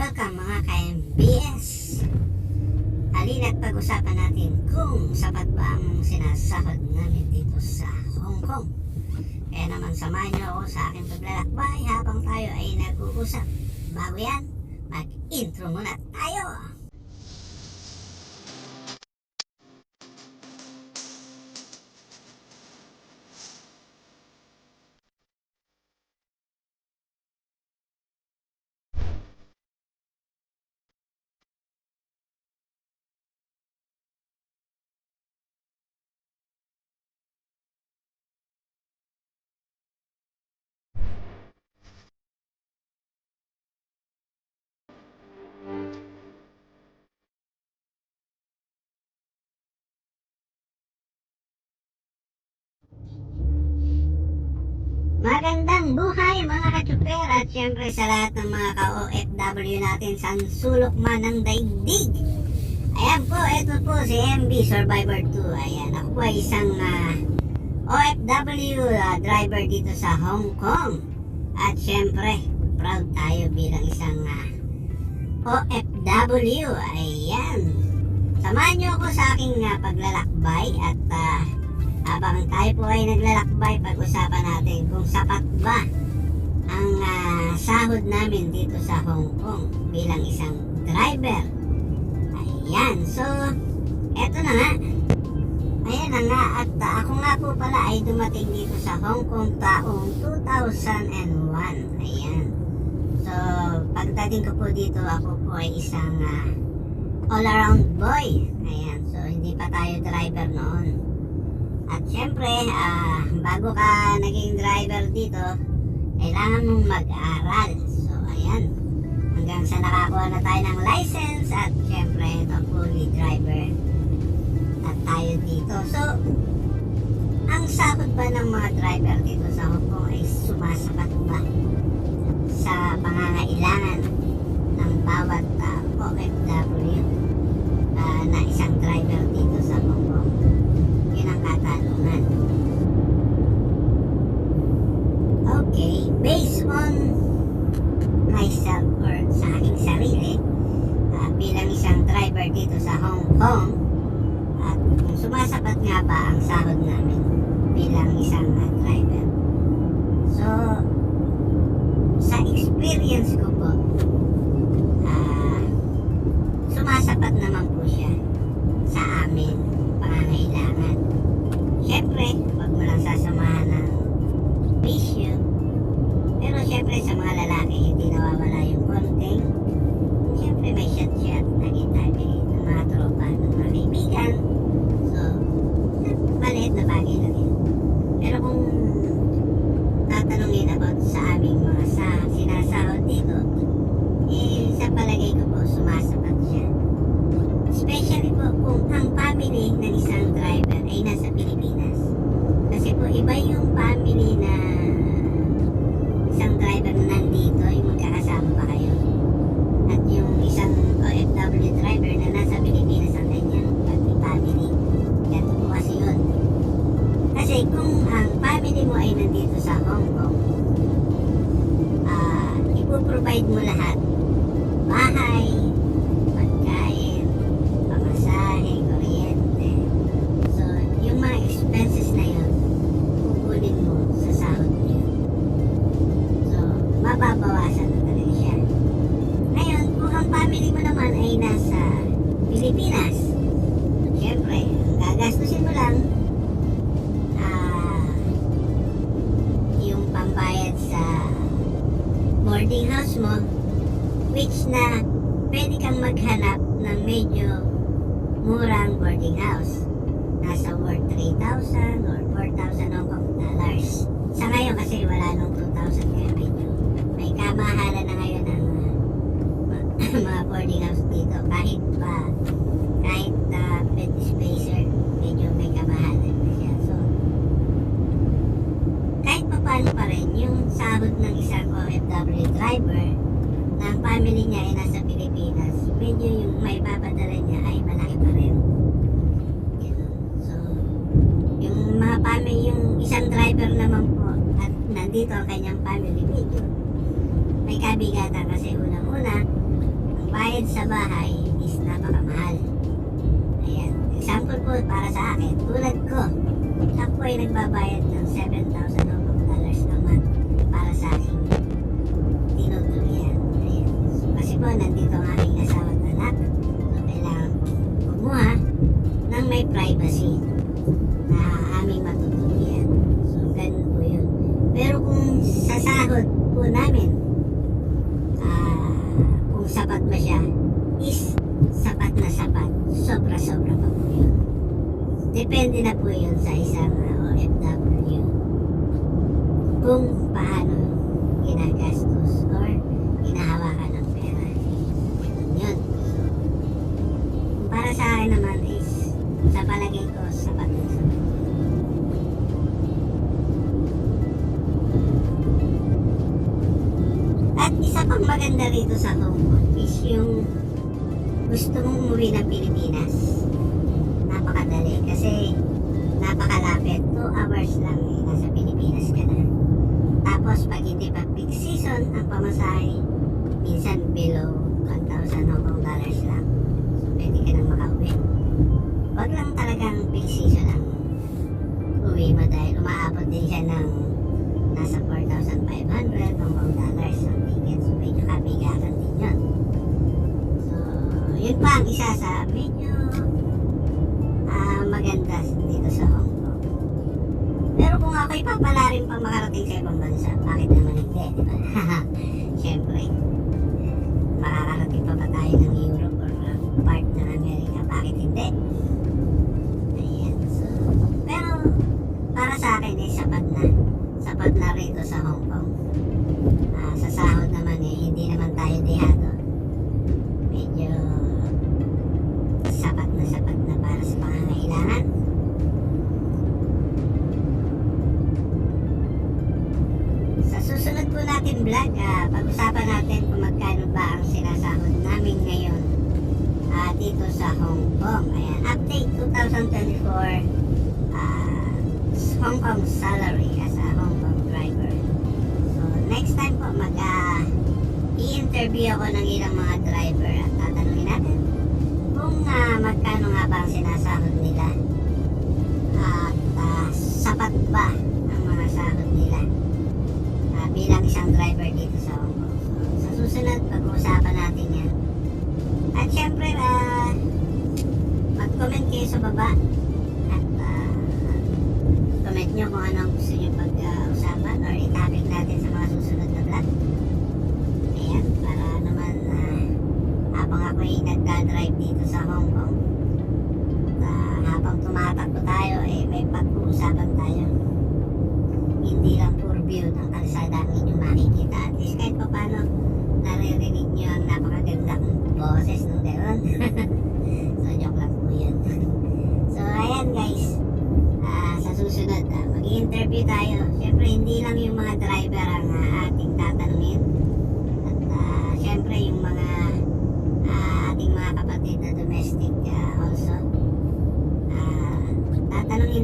Welcome mga ka-MBS! Halina't pag-usapan natin kung sapat ba ang sinasahod namin dito sa Hong Kong. Kaya naman samahan niyo ako sa aking paglalakbay habang tayo ay nag-uusap. Bago yan, mag-intro muna tayo! Magandang buhay mga ka-chuper at syempre sa lahat ng mga ka-OFW natin sa sulok man ng daigdig. Ayan po, ito po si MB Survivor 2. Ayan, ako po ay isang ah, OFW ah, driver dito sa Hong Kong. At syempre, proud tayo bilang isang ah, OFW. Ayan. Samahan niyo ako sa aking ah, paglalakbay at ah, habang tayo po ay naglalakbay, pag-usapan natin kung sapat ba ang ah, sahod namin dito sa Hong Kong bilang isang driver. Ayan, so, eto na nga. Ayan na nga, at ah, ako nga po pala ay dumating dito sa Hong Kong taong 2001. Ayan. So, pagdating ko po dito, ako po ay isang ah, all-around boy. Ayan, so hindi pa tayo driver noon. At syempre, ah, bago ka naging driver dito, kailangan mong mag-aral. So, ayan. Hanggang sa nakakuha na tayo ng license at syempre, ito fully driver at tayo dito. So, ang sahod ba ng mga driver dito sa Hong Kong ay sumasapat ba sa pangangailangan ng bawat ah, OFW Okay, based on myself or sa aking sarili, ah, bilang isang driver dito sa Hong Kong, at kung sumasapat nga ba ang sahod namin bilang isang ah, driver. So, sa experience ko po, ah, sumasapat naman po siya sa amin family ng isang driver ay nasa Pilipinas. Kasi po iba yung family na isang driver na nandito, yung magkakasama pa kayo. At yung isang OFW driver na nasa Pilipinas ang kanyang family. Ganito po kasi yun. Kasi kung ang family mo ay nandito sa Hong Kong, ah, ipoprovide mo lahat. Gagastusin mo lang, ah, yung pambayad sa boarding house mo, which na pwede kang maghanap ng medyo murang boarding house. Nasa worth 3,000 or 4,000 Hong dollars. Sa ngayon kasi wala nung 2,000 kaya medyo may kamahalan na ngayon ang uh, mga boarding house dito. Kahit pa, kahit uh, bed spacer, medyo may kamahalan na siya. So, kahit pa paano pa rin, yung sahod ng isang OFW driver na ang family niya ay nasa Pilipinas, medyo yung may papadala niya ay malaki pa rin. Ganun. So, yung mga family, yung isang driver naman po at nandito ang kanyang family, medyo may kabigatan kasi unang-una, bayad sa bahay is napakamahal. Ayan. Example po para sa akin, tulad ko, ako ay nagbabayad ng 7,000 Hong Kong dollars a month para sa aking tinutuluyan. Ayan. Kasi po, nandito ang aking Pang maganda rito sa Hong is yung gusto mong umuwi ng Pilipinas. Napakadali kasi napakalapit. 2 hours lang eh, nasa Pilipinas ka na. Tapos pag hindi pa peak season, ang pamasahe minsan below 1,000 Hong Kong dollars lang. So pwede ka nang makauwi. Wag lang talagang peak season ang uwi mo dahil umaabot din siya ng yun pa ang isa sa medyo ah, maganda dito sa Hong Kong. Pero kung ako'y papalarin pang makarating sa ibang bansa, bakit naman hindi, di ba? Siyempre, makakarating pa ba tayo ng Europe or uh, part ng Amerika, bakit hindi? Ayan, so, pero para sa akin eh, sapat na. Sapat na rito sa Hong Kong. Ah, sa sahod naman eh, hindi naman tayo dehado. Pag-usapan natin kung magkano ba ang sinasahod namin ngayon ah, dito sa Hong Kong. Ayan, update 2024 ah, Hong Kong salary as a Hong Kong driver. So, next time po mag ah, i-interview ako ng ilang mga driver at tatanungin natin kung ah, magkano nga ba ang sinasahod nila at ah, sapat ba ang mga sahod nila ah, bilang isang driver dito susunod, pag-uusapan natin yan. At syempre, ah, mag-comment kayo sa baba at ah, comment nyo kung ano ang gusto nyo pag-usapan or i-topic natin sa mga susunod na vlog. Ayan, para naman ah, habang ako ay nagdadrive dito sa Hong Kong, ah, habang tumatakbo tayo, eh, may pag-uusapan tayo.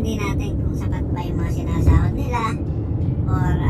Din natin kung sapat ba yung mga sinasahod nila or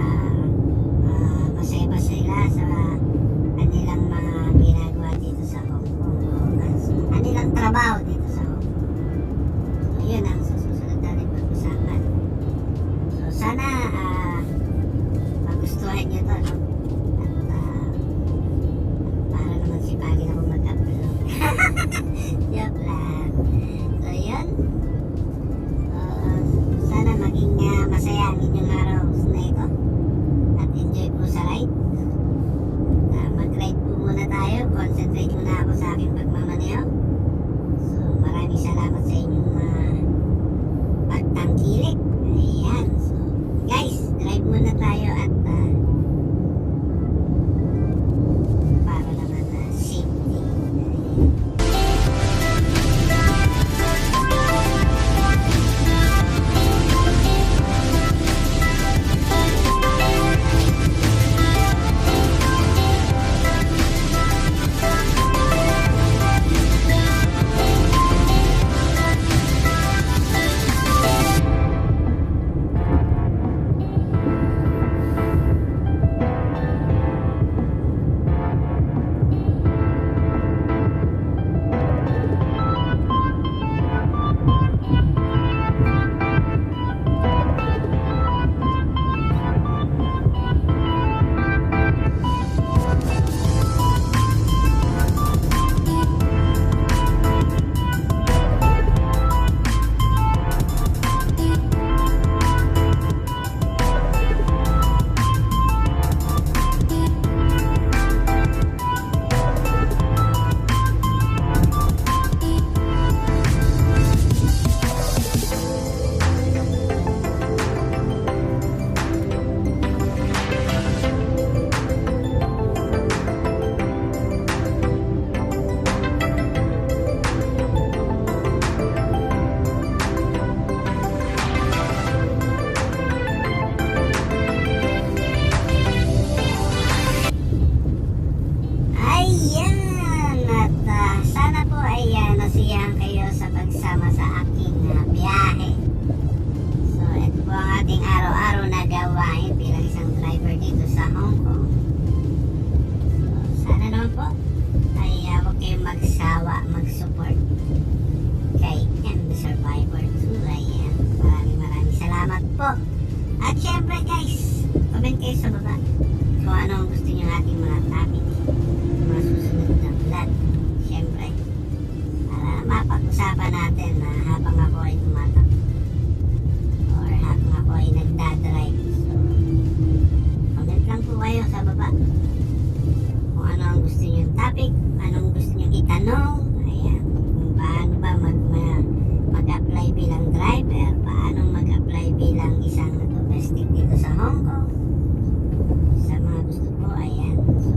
kayo sa baba. Kung ano ang gusto nyo ating mga topic, mga susunod na vlog. Syempre, para mapag-usapan natin na habang ako ay tumatak. Or habang ako ay nagdadrive. So, comment lang po kayo sa baba. Kung ano ang gusto nyo topic, anong gusto nyo itanong, ayan, kung paano ba mag, ma- mag-apply bilang driver, paano mag-apply bilang isang domestic dito sa Hong Kong. Sa mga gusto po, ayan. So,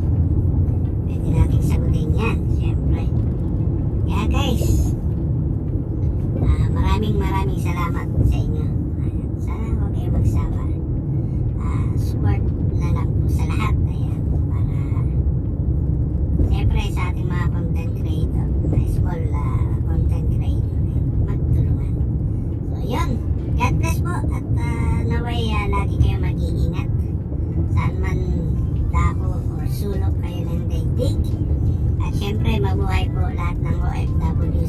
pwede nating sagutin yan, syempre. Kaya guys, ah, maraming maraming salamat sa inyo. Ayan, sana huwag kayo magsawa. Ah, support na lang po sa lahat. Ayan, para Siyempre sa ating mga content creator, mga small ah, content creator, eh, magtulungan. So yun, God bless po at ah, naway ah, lagi kayo mag-iingat. Saan man dako or sulok kayo ng daigdig. At syempre mabuhay po lahat ng OFW